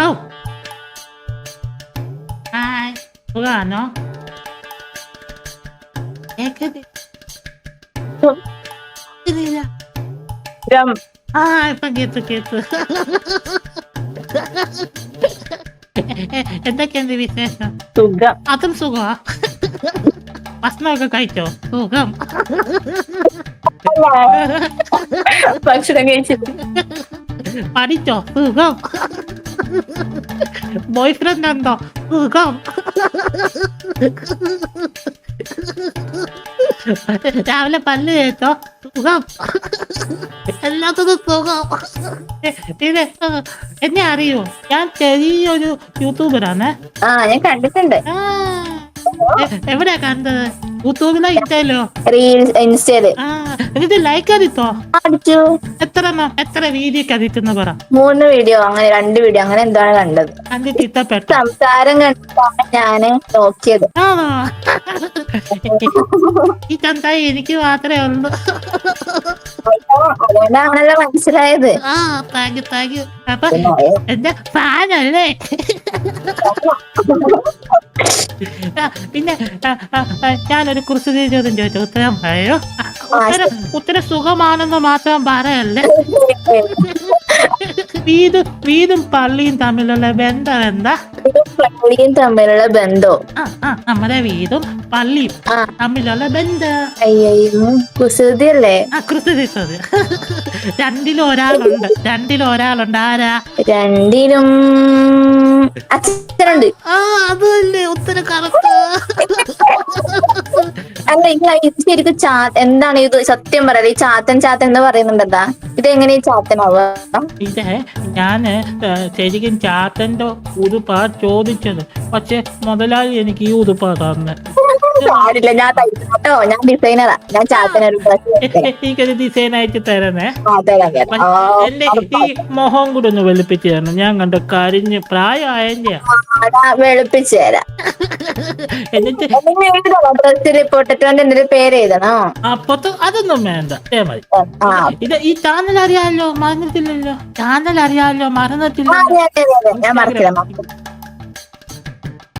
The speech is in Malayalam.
ഔ ഹായ് സുഖാണോ കേക്കത് ഇല്ല രം ആ ഇപ്പൊ കേട്ടു കേട്ടു എന്തൊക്കെയുണ്ട് വിശേഷം സുഖം അതും സുഖമാ ഭക്ഷണമൊക്കെ കഴിച്ചോ സുഖം ഭക്ഷണം കഴിച്ചിട്ട് പഠിച്ചോ സുഖം ബോയ് ഫ്രണ്ട് ഉണ്ടോ സുഖം രാവിലെ പല്ല് തേച്ചോ സുഖം എല്ലാത്തതും സുഖം ഏഹ്, എന്നെ അറിയോ ഞാൻ ചെറിയൊരു യൂട്യൂബറാണ് ആ ഞാൻ കണ്ടിട്ടുണ്ട് ആ എവിടെയാ കണ്ടത് യൂട്യൂബിലോ റീൽസ് ഇൻസ്റ്റയിൽ ആ എന്നിട്ട് ലൈക്ക് അടിത്തോ അടിച്ചു. എത്ര എണ്ണം എത്ര വീഡിയോ അടിച്ചെന്ന് പറ. മൂന്ന് വീഡിയോ അങ്ങനെ രണ്ട് വീഡിയോ അങ്ങനെ എന്താണ് കണ്ടത്? കണ്ടിട്ട് ഇഷ്ടപ്പെട്ടു സംസാരം കണ്ടിട്ടാണ് ഞാൻ നോക്കിയത്. ആണോ? ഈ ചന്തായി എനിക്ക് മാത്രമേ ഉള്ളൂ. അതുകൊണ്ടാണല്ലോ മനസ്സിലായത്. ആ താങ്ക് യു താങ്ക് യു അപ്പൊ എന്റെ ഫാനല്ലേ? പിന്നെ ഞാനൊരു കുറിച്ച് ചോദ്യം ചോദിച്ചു? ഉത്തരം പറയോ? ഉത്തരം ഉത്തരം സുഖമാണെന്ന് മാത്രം പറയല്ലേ? വീടും വീടും പള്ളിയും തമ്മിലുള്ള ബന്ധം എന്താ? പള്ളിയും തമ്മിലുള്ള ബന്ധം? ആ ആ നമ്മുടെ വീടും പള്ളിയും തമ്മിലുള്ള ബന്ധം. അയ്യോ കുസൃതി അല്ലേ ആ കൃത്യത രണ്ടിലും ഒരാളുണ്ട്. രണ്ടിലും ഒരാളുണ്ട്. ആരാ? രണ്ടിലും അച്ഛനുണ്ട്. ആ അതല്ലേ ഒത്തിരി കറക്റ്റ് അല്ല ഇല്ല ഇത് ശരിക്കും ചാ എന്താണ് ഇത് സത്യം പറയാ? ഈ ചാത്തൻ ചാത്തൻ എന്ന് പറയുന്നുണ്ടെന്താ ഇത് എങ്ങനെ ചാത്തനാവുക? ഇത് ഞാൻ ശരിക്കും ചാത്തന്റെ ഉടുപ്പാ ചോദിച്ചത്. പക്ഷെ മുതലാളി എനിക്ക് ഈ ഉടുപ്പാ തന്നെ. പാടില്ല. ഞാൻ തയ്ക്കട്ടോ ഞാൻ ഡിസൈനറാ ഞാൻ ചാത്തനൊരു എനിക്കൊരു ഡിസൈൻ അയച്ചു തരണേ. എന്റെ ഈ കൂടെ ഒന്ന് വെളുപ്പിച്ചു തരണം. ഞാൻ കണ്ട കരിഞ്ഞ് പ്രായമായ വെളുപ്പിച്ചു തരാം. എന്നിട്ട് എന്റെ പേര് എഴുതണോ? അപ്പത്ത് അതൊന്നും വേണ്ട. മതി. ഇത് ഈ ചാനൽ അറിയാലോ മറന്നിട്ടില്ലല്ലോ? ചാനൽ അറിയാലോ അതെ. ഞാൻ മറക്കില്ല.